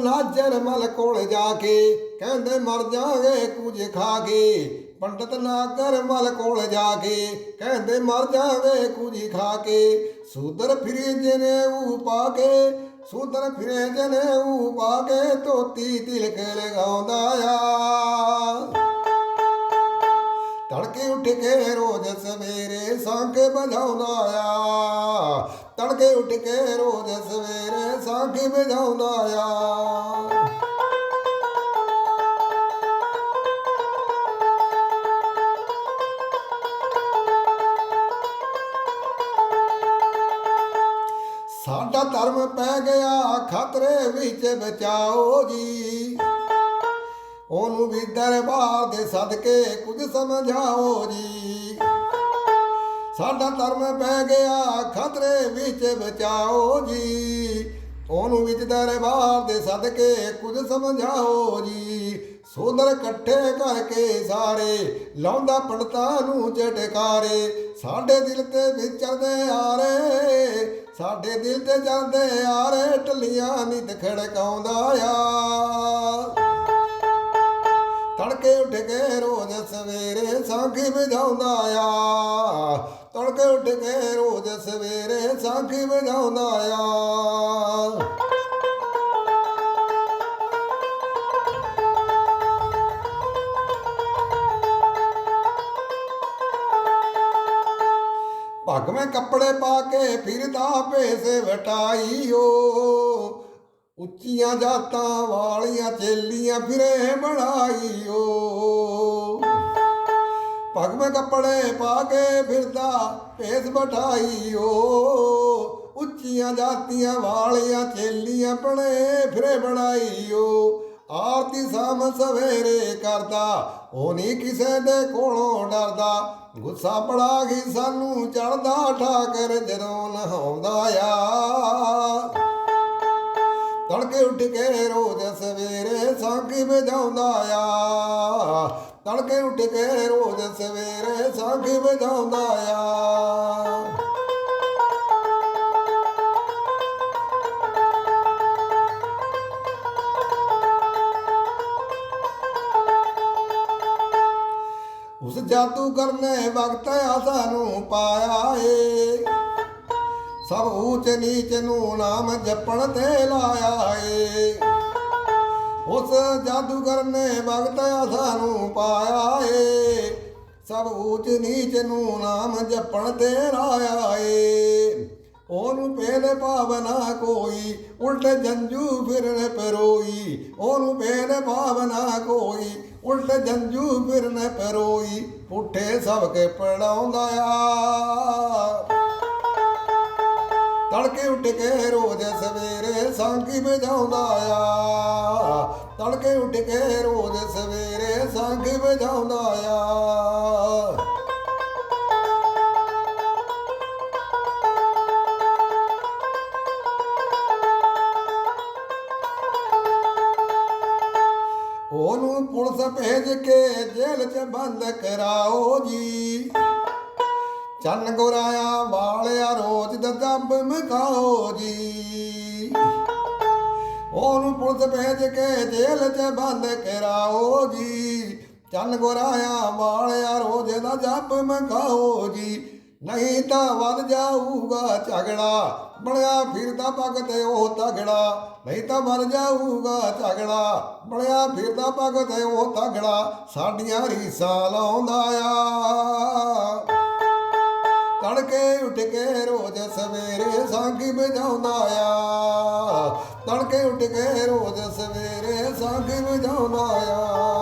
ਨਾਜਰ ਮਲ ਕੋਲ ਜਾ ਕੇ, ਕਹਿੰਦੇ ਮਰ ਜਾਗੇ ਕੁਝ ਖਾ ਕੇ। ਪੰਡਤ ਨਾਗਰ ਮਲ ਕੋਲ ਜਾ ਕੇ, ਕਹਿੰਦੇ ਮਰ ਜਾਗੇ ਕੁਝ ਖਾ ਕੇ। ਸੂਦਰ ਫਿਰੇ ਜਨੇਊ ਪਾ ਕੇ, ਸੂਦਰ ਫਿਰੇ ਜਨੇਊ ਪਾ ਕੇ, ਧੋਤੀ ਤਿਲਕ ਲਗਾਉਂਦਾ ਆ। ਤੜਕੇ ਉੱਠ ਕੇ ਰੋਜ਼ ਸਵੇਰੇ ਸੰਖ ਵਜਾਉਂਦਾ ਆ। ਤੜਕੇ ਉੱਠ ਕੇ ਰੋਜ਼ ਸਵੇਰੇ ਸੰਖ ਵਜਾਉਂਦਾ ਆ। ਸਾਡਾ ਧਰਮ ਪੈ ਗਿਆ, ਖਤਰੇ ਵਿੱਚ ਬਚਾਓ ਜੀ। ਉਹਨੂੰ ਵੀ ਦਰਬਾਰ ਦੇ ਸਦਕੇ ਕੁਝ ਸਮਝਾਓ ਜੀ। ਸਾਡਾ ਧਰਮ ਪੈ ਗਿਆ, ਖਤਰੇ ਵਿੱਚ ਬਚਾਓ ਜੀ। ਉਹਨੂੰ ਵਿੱਚ ਦਰਬਾਰ ਦੇ ਸਦਕੇ ਕੁਝ ਸਮਝਾਓ ਜੀ। ਸੋਦਰ ਇਕੱਠੇ ਕਰਕੇ ਸਾਰੇ ਲਾਉਂਦਾ ਪੰਡਤਾਂ ਨੂੰ ਝਟਕਾਰੇ ਸਾਡੇ ਦਿਲ ਤੇ ਵਿਚਰਦੇ ਆਰੇ ਸਾਡੇ ਦਿਲ ਤੇ ਜਾਂਦੇ ਆਰੇ ਟੱਲੀਆਂ ਨਿਤ ਖੜਕਾਉਂਦਾ ਆ ਤੜਕੇ ਉੱਠ ਕੇ ਰੋਜ਼ ਸਵੇਰੇ ਸਾਖੀ ਵਜਾਉਂਦਾ ਆ। ਤੜਕੇ ਉੱਠ ਕੇ ਰੋਜ਼ ਸਵੇਰੇ ਸਾਖੀ ਵਜਾਉਂਦਾ ਆ। ਭਗਵੇਂ ਕੱਪੜੇ ਪਾ ਕੇ ਫਿਰਦਾ ਭੇਸ ਵਟਾਈਓ। ਉੱਚੀਆਂ ਜਾਤਾਂ ਵਾਲੀਆਂ ਚੇਲੀਆਂ ਫਿਰੇ ਬਣਾਈਓ। ਭਗਵੇਂ ਕੱਪੜੇ ਪਾ ਕੇ ਫਿਰਦਾ, ਭੇਸ ਵਟਾਈਓ ਉੱਚੀਆਂ ਜਾਤੀਆਂ ਵਾਲੀਆਂ ਚੇਲੀਆਂ ਬਣੇ ਫਿਰੇ ਬਣਾਈਓ। ਆਰਤੀ ਸਾਮ ਸਵੇਰੇ ਕਰਦਾ, ਉਹ ਨਹੀਂ ਕਿਸੇ ਦੇ ਕੋਲੋਂ ਡਰਦਾ। ਗੁੱਸਾ ਬੜਾ ਹੀ ਸਾਨੂੰ ਚੜਦਾ ਠਾਕਰ ਜਦੋਂ ਨਹਾਉਂਦਾ ਆ। ਤੜਕੇ ਉੱਠ ਕੇ ਰੋਜ਼ ਸਵੇਰੇ ਸਾਖੀ ਵਜਾਉਂਦਾ ਆ। ਤੜਕੇ ਉੱਠ ਕੇ ਰੋਜ਼ ਸਵੇਰੇ ਸਾਖੀ ਵਜਾਉਂਦਾ ਆ। ਉਸ ਜਾਦੂਗਰ ਨੇ ਵਕਤ ਆ ਸਾਨੂੰ ਪਾਇਆ ਏ। ਸਭ ਊਚ ਨੀਚ ਨੂੰ ਨਾਮ ਜਪਣ ਤੇ ਲਾਇਆ ਏ। ਉਸ ਜਾਦੂਗਰ ਨੇ ਵਕਤ ਆ ਸਾਨੂੰ ਪਾਇਆ ਏ। ਸਭ ਊਚ ਨੀਚ ਨੂੰ ਨਾਮ ਜਪਣ ਤੇ ਲਾਇਆ ਏ। ਉਹਨੂੰ ਪਹਿਲੇ ਭਾਵਨਾ ਕੋਈ, ਉਲਟ ਜੰਜੂ ਫਿਰਨ ਪਰੋਈ। ਉਹਨੂੰ ਪਹਿਲੇ ਭਾਵਨਾ ਕੋਈ, ਉਲਟ ਜੰਜੂ ਫਿਰਨ ਪਰੋਈ। ਪੁੱਠੇ ਸਭ ਕੇ ਪੜਾਉਂਦਾ ਆ। ਤੜਕੇ ਉੱਠ ਕੇ ਰੋਜ਼ ਸਵੇਰੇ ਸਾਂਗੀ ਵਜਾਉਂਦਾ ਆ। ਤੜਕੇ ਉੱਠ ਕੇ ਰੋਜ਼ ਸਵੇਰੇ ਸਾਂਗੀ ਵਜਾਉਂਦਾ ਆ। ਉਹਨੂੰ ਪੁਲਿਸ ਭੇਜ ਕੇ ਜੇਲ੍ਹ 'ਚ ਬੰਦ ਕਰਾਓ ਜੀ। ਚੰਨ ਗੋਰਾਇਆ ਵਾਲਿਆ ਰੋਜ਼ ਦਾ ਦੱਬ ਮਕਾਓ ਜੀ। ਉਹਨੂੰ ਪੁਲਿਸ ਭੇਜ ਕੇ ਜੇਲ੍ਹ 'ਚ ਬੰਦ ਕਰਾਓ ਜੀ ਚੰਨ ਗੋਰਾਇਆ ਵਾਲਿਆ ਰੋਜ਼ ਦਾ ਜੱਬ ਮਕਾਓ ਜੀ ਨਹੀਂ ਤਾਂ ਵੱਧ ਜਾਊਗਾ ਝਗੜਾ ਬਣਿਆ ਫਿਰਦਾ ਪੱਗ ਤੇ ਉਹ ਤਗੜਾ। ਨਹੀਂ ਤਾਂ ਮਰ ਜਾਊਗਾ ਝਗੜਾ ਬਣਿਆ ਫਿਰਦਾ ਭਗਤ ਉਹ ਤਗੜਾ। ਸਾਡੀਆਂ ਰੀਸਾਂ ਲਾਉਂਦਾ ਆ। ਤੜਕੇ ਉੱਠ ਕੇ ਰੋਜ਼ ਸਵੇਰੇ ਸਾਂਗੀ ਵਜਾਉਂਦਾ ਆ। ਤੜਕੇ ਉੱਠ ਕੇ ਰੋਜ਼ ਸਵੇਰੇ ਸਾਂਗੀ ਵਜਾਉਂਦਾ ਆ